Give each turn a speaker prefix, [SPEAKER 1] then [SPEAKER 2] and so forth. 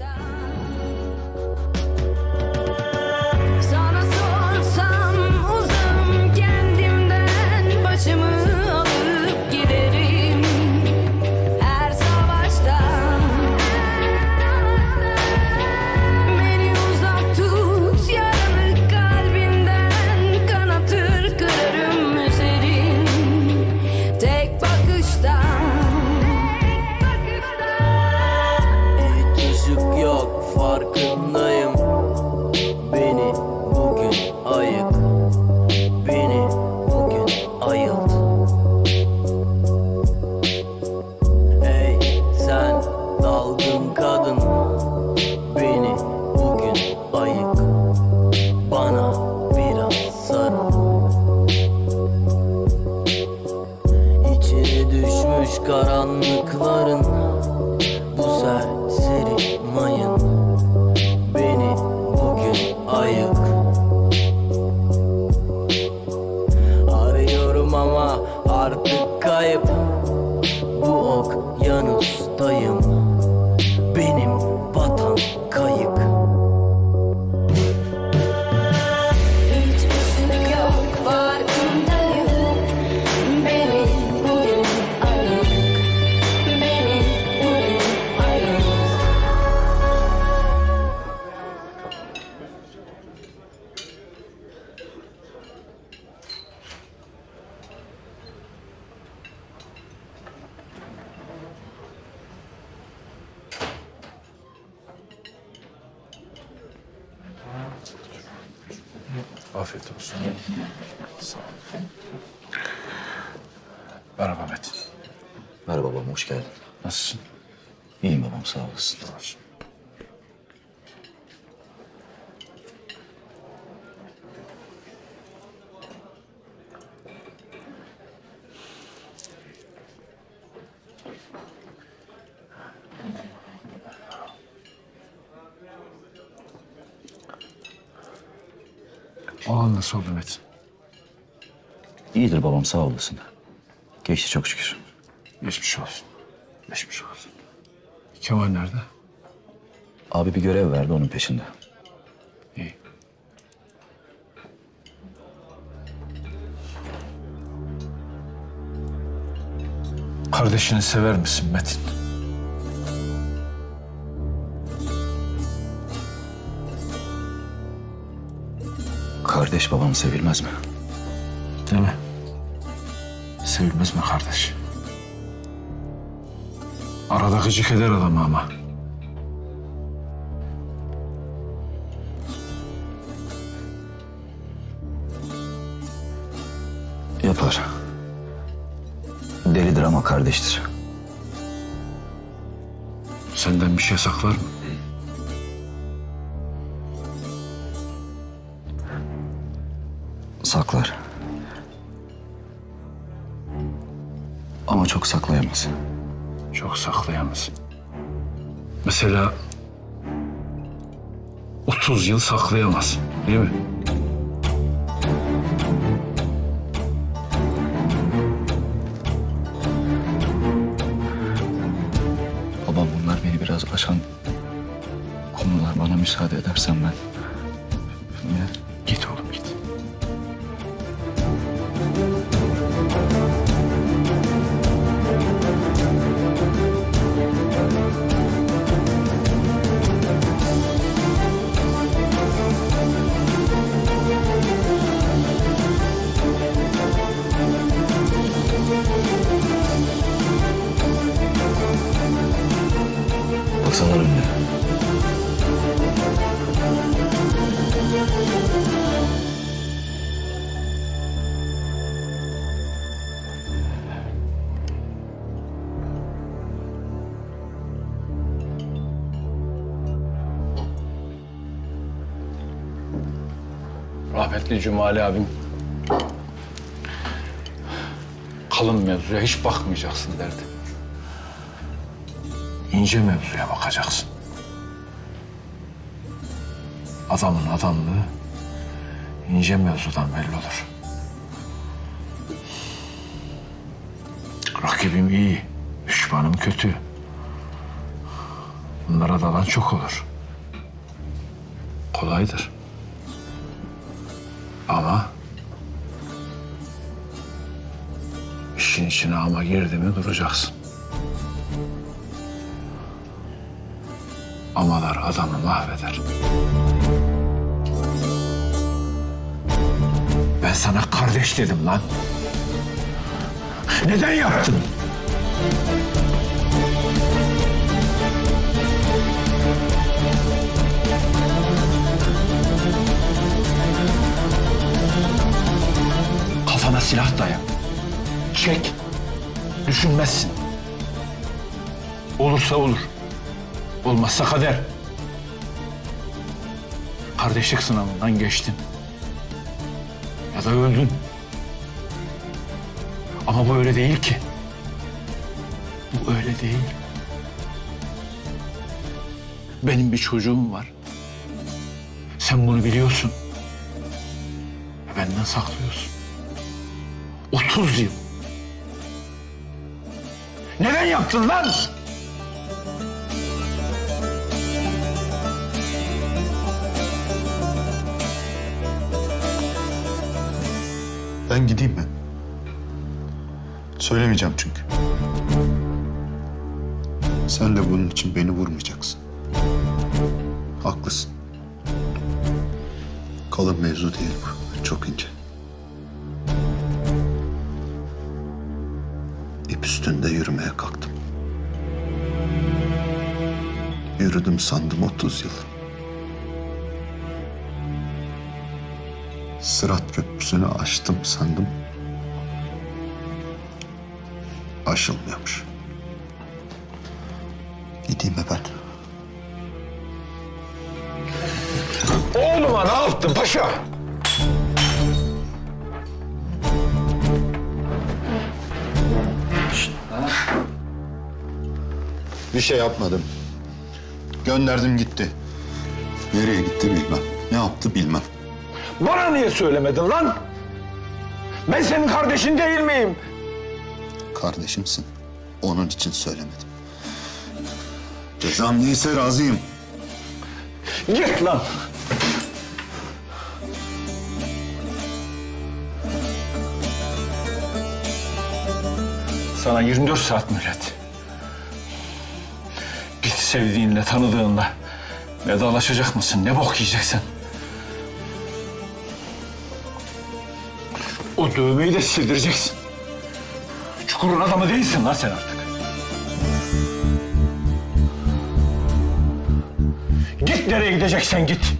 [SPEAKER 1] Sana
[SPEAKER 2] Afiyet olsun. Sağ ol. Merhaba Metin.
[SPEAKER 3] Merhaba babam, hoş geldin.
[SPEAKER 2] Nasılsın?
[SPEAKER 3] İyiyim babam, sağ olasın.
[SPEAKER 2] O an nasıl oldu Metin?
[SPEAKER 3] İyidir babam, sağ olasın. Geçti çok şükür.
[SPEAKER 2] Geçmiş olsun. Geçmiş olsun. Kemal nerede?
[SPEAKER 3] Abi bir görev verdi, onun peşinde.
[SPEAKER 2] İyi. Kardeşini sever misin Metin?
[SPEAKER 3] Kardeş babam sevilmez mi?
[SPEAKER 2] Değil mi? Sevilmez mi kardeş? Arada gıcık eder adamı ama.
[SPEAKER 3] Yapar. Delidir ama kardeştir.
[SPEAKER 2] Senden bir şey saklar mı?
[SPEAKER 3] Saklar. Ama çok saklayamaz.
[SPEAKER 2] Çok saklayamaz. Mesela 30 yıl saklayamaz. Değil mi?
[SPEAKER 3] Babam bunlar beni biraz aşan konular. Bana müsaade edersen ben... Ya,
[SPEAKER 2] Rahmetli Cumali abim kalın mevzuya hiç bakmayacaksın derdi. İnce mevzuya bakacaksın. Adamın adamlığı ince mevzudan belli olur. Rakibim iyi, düşmanım kötü. Bunlara dalan çok olur. Kolaydır. Ama işin içine ama girdi mi duracaksın. Amalar adamı mahveder. Ben sana kardeş dedim lan. Neden yaptın? Kafana silah daya. Çek. Düşünmezsin. Olursa olur. Olmazsa kader. Kardeşlik sınavından geçtin. Ya da öldün. Ama bu öyle değil ki. Bu öyle değil. Benim bir çocuğum var. Sen bunu biliyorsun. Benden saklıyorsun. 30 yıl. Neden yaptın lan?
[SPEAKER 4] Ben gideyim mi? Söylemeyeceğim çünkü. Sen de bunun için beni vurmayacaksın. Haklısın. Kalın mevzu değil bu. Çok ince. İp üstünde yürümeye kalktım. Yürüdüm sandım 30 yıl. Sırat köprüsünü aştım sandım. Aşılmıyormuş. Gideyim mi ben?
[SPEAKER 2] Oğluma ne yaptın paşa?
[SPEAKER 4] Bir şey yapmadım. Gönderdim gitti. Nereye gitti bilmem. Ne yaptı bilmem.
[SPEAKER 2] Bana niye söylemedin lan? Ben senin kardeşin değil miyim?
[SPEAKER 4] Kardeşimsin. Onun için söylemedim. Cezam neyse razıyım.
[SPEAKER 2] Git lan. Sana 24 saat mühlet. Sevdiğinle, tanıdığınla vedalaşacak mısın? Ne bok yiyeceksin? O dövmeyi de sildireceksin. Çukurun adamı değilsin lan sen artık. Git nereye gideceksen git.